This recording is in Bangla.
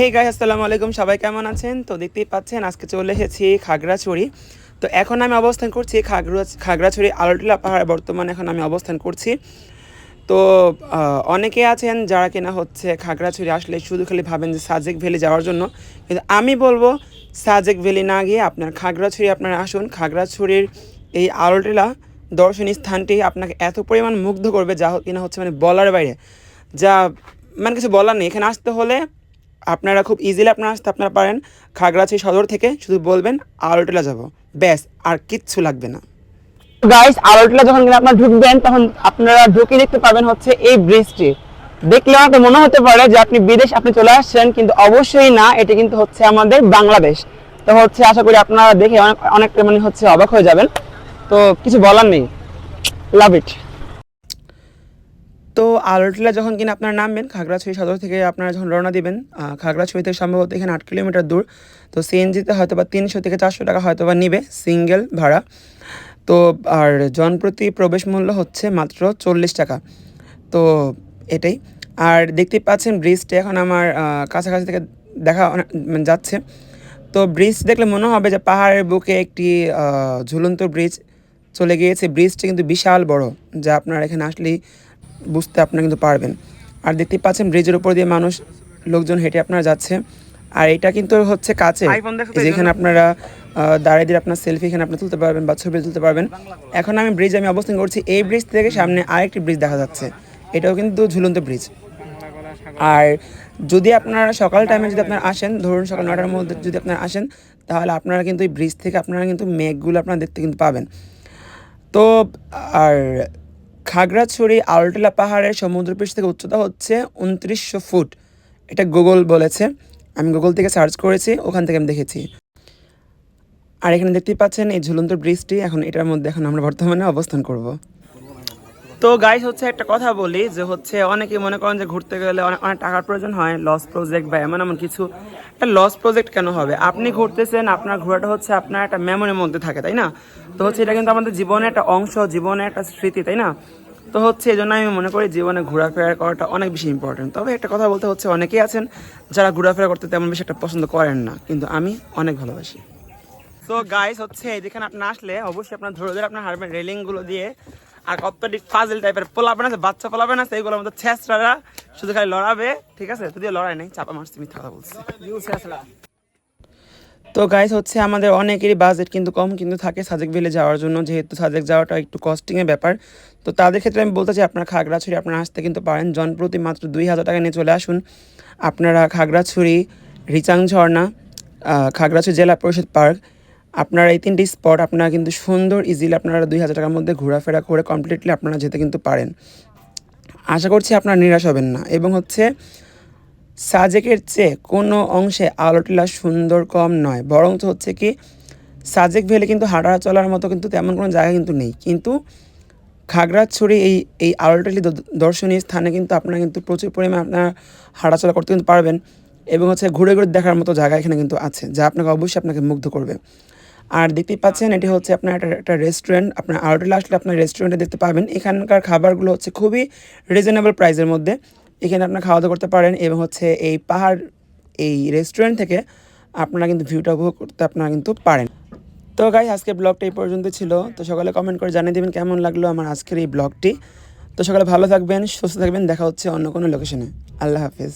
হে গাই আসসালামু আলাইকুম। সবাই কেমন আছেন? তো দেখতেই পাচ্ছেন, আজকে চলে এসেছি খাগড়াছড়ি। তো এখন আমি অবস্থান করছি খাগড়া খাগড়াছড়ি আলোটিলা পাহাড়ে। বর্তমানে এখন আমি অবস্থান করছি। তো অনেকে আছেন যারা কিনা হচ্ছে খাগড়াছড়ি আসলে শুধু খালি ভাবেন যে সাজেক ভ্যালি যাওয়ার জন্য। কিন্তু আমি বলব, সাজেক ভ্যালি না গিয়ে আপনার খাগড়াছড়ি আপনারা আসুন। খাগড়াছড়ির এই আলোটিলা দর্শনীয় স্থানটি আপনাকে এত পরিমাণ মুগ্ধ করবে যা কিনা হচ্ছে মানে বলার বাইরে। যা মানে কিছু বলার নেই। এখানে আসতে হলে আপনারা খুব ইজিলি আপনারা আসতে আপনারা পারেন খাগড়াছড়ি সদর থেকে, শুধু বলবেন আলোটিলা যাব। ব্যাস, আর কিচ্ছু লাগবে না। গাইস আলোটলা যখন আপনারা ঢুকবেন, তখন আপনারা ঢুকে দেখতে পাবেন হচ্ছে এই ব্রিজটি দেখলে আমাকে মনে হতে পারে যে আপনি বিদেশ, আপনি চলে আসছেন, কিন্তু অবশ্যই না, এটি কিন্তু হচ্ছে আমাদের বাংলাদেশ। তো হচ্ছে আশা করি আপনারা দেখে অনেক, অনেকটা মানে হচ্ছে অবাক হয়ে যাবেন। তো কিছু বলার নেই। লাভ ইট তো আলোটিলা যখন কিনা আপনারা নামবেন, খাগড়াছড়ি সদর থেকে আপনারা যখন রওনা দিবেন খাগড়াছড়ি থেকে সম্ভবত এখানে আট কিলোমিটার দূর, তো সিএনজিতে হয়তো বা তিনশো থেকে চারশো টাকা হয়তো বা নিবে সিঙ্গেল ভাড়া। তো আর জনপ্রতি প্রবেশ মূল্য হচ্ছে মাত্র চল্লিশ টাকা। তো এটাই। আর দেখতে পাচ্ছেন ব্রিজটা এখন আমার কাছাকাছি থেকে দেখা মানে যাচ্ছে। তো ব্রিজ দেখলে মনে হবে যে পাহাড়ের বুকে একটি ঝুলন্ত ব্রিজ চলে গিয়েছে। ব্রিজটা কিন্তু বিশাল বড়, যা আপনারা এখানে আসলেই বুঝতে আপনারা কিন্তু পারবেন। আর দেখতেই পাচ্ছেন ব্রিজের উপর দিয়ে মানুষ লোকজন হেঁটে আপনারা যাচ্ছে। আর এটা কিন্তু হচ্ছে কাছে যেখানে আপনারা দাঁড়িয়ে দিয়ে আপনার সেলফি এখানে আপনি তুলতে পারবেন বা ছবি তুলতে পারবেন। এখন আমি ব্রিজ আমি অবস্থান করছি এই ব্রিজ থেকে সামনে আরেকটি ব্রিজ দেখা যাচ্ছে। এটাও কিন্তু ঝুলন্ত ব্রিজ। আর যদি আপনারা সকাল টাইমে যদি আপনারা আসেন ধরুন সকাল নটার মধ্যে যদি আপনারা আসেন তাহলে আপনারা কিন্তু এই ব্রিজ থেকে আপনারা কিন্তু মেঘগুলো আপনারা দেখতে কিন্তু পাবেন। তো আর খাগড়াছড়ি আলটিলা পাহাড়ের সমুদ্রপৃষ্ঠ থেকে উচ্চতা হচ্ছে উনত্রিশশো ফুট। এটা গুগল বলেছে। আমি গুগল থেকে সার্চ করেছি, ওখান থেকে আমি দেখেছি। আর এখানে দেখতেই পাচ্ছেন, এই ঝুলন্ত ব্রিজটি এখন এটার মধ্যে এখন আমরা বর্তমানে অবস্থান করব। তো গাইস হচ্ছে একটা কথা বলি যে হচ্ছে অনেকে মনে করেন যে ঘুরতে গেলে অনেক অনেক টাকার প্রয়োজন হয় লস প্রজেক্ট বা এমন এমন কিছু। একটা লস প্রজেক্ট কেন হবে? আপনি ঘুরতেছেন, আপনার ঘোরাটা হচ্ছে আপনার একটা মেমোরির মধ্যে থাকে, তাই না? তো হচ্ছে এটা কিন্তু আমাদের জীবনের একটা অংশ, জীবনের একটা স্মৃতি, তাই না? তো হচ্ছে এই জন্য আমি মনে করি জীবনে ঘোরাফেরা করাটা অনেক বেশি ইম্পর্টেন্ট তবে একটা কথা বলতে হচ্ছে, অনেকেই আছেন যারা ঘোরাফেরা করতে তেমন বেশি একটা পছন্দ করেন না, কিন্তু আমি অনেক ভালোবাসি। তো গাইস হচ্ছে যেখানে আপনি আসলে অবশ্যই আপনার ধরে ধরে আপনার হারবেন রেলিংগুলো দিয়ে আর কতটি ফাজিল টাইপের পোলাবেন আছে, বাচ্চা পোলাবেন আছে, এগুলোর মধ্যে ছেঁচড়ারা শুধু খালি লড়াবে, ঠিক আছে? যদিও লড়াই নেই, চাপা মারছি, মিথ্যা কথা বলছি। তো গাইস হচ্ছে আমাদের অনেকেরই বাজেট কিন্তু কম কিন্তু থাকে সাজেক ভ্যালি যাওয়ার জন্য, যেহেতু সাজেক যাওয়াটা একটু কস্টিংয়ের ব্যাপার। তো তাদের ক্ষেত্রে আমি বলতে চাই, আপনারা খাগড়াছড়ি, আপনারা আসতে কিন্তু পারেন। জনপ্রতি মাত্র দুই হাজার টাকা নিয়ে চলে আসুন। আপনারা খাগড়াছড়ি, রিচাং ঝর্ণা খাগড়াছড়ি জেলা পরিষদ পার্ক আপনারা এই তিনটি স্পট আপনারা কিন্তু সুন্দর ইজিলি আপনারা দুই হাজার টাকার মধ্যে ঘোরাফেরা করে কমপ্লিটলি আপনারা যেতে কিন্তু পারেন। আশা করছি আপনারা নিরাশ হবেন না। এবং হচ্ছে সাজেকের চেয়ে কোনো অংশে আলোটিলা সুন্দর কম নয়। বরং হচ্ছে কি, সাজেক ভেলে কিন্তু হাঁটা চলার মতো কিন্তু তেমন কোনো জায়গা কিন্তু নেই। কিন্তু খাগড়াছড়ি এই এই আলোটালি দর্শনীয় স্থানে কিন্তু আপনারা কিন্তু প্রচুর পরিমাণে আপনারা হাঁটাচলা করতে কিন্তু পারবেন এবং হচ্ছে ঘুরে ঘুরে দেখার মতো জায়গা এখানে কিন্তু আছে, যা আপনাকে অবশ্যই আপনাকে মুগ্ধ করবে। আর দেখতেই পাচ্ছেন এটি হচ্ছে আপনার একটা একটা রেস্টুরেন্ট আপনার আউটলে আসলে আপনার রেস্টুরেন্টে দেখতে পাবেন। এখানকার খাবারগুলো হচ্ছে খুবই রিজনেবল প্রাইসের মধ্যে। এখানে আপনার খাওয়া দাওয়া করতে পারেন এবং হচ্ছে এই পাহাড়, এই রেস্টুরেন্ট থেকে আপনারা কিন্তু ভিউটা উপভোগ করতে আপনারা কিন্তু পারেন। তো গাই আজকে ব্লগটা এই পর্যন্ত ছিল। তো সকালে কমেন্ট করে জানিয়ে দেবেন কেমন লাগল আমার আজকের এই ব্লগটি তো সকালে ভালো থাকবেন, সুস্থ থাকবেন, দেখা হচ্ছে অন্য কোনো লোকেশনে আল্লাহ হাফিজ।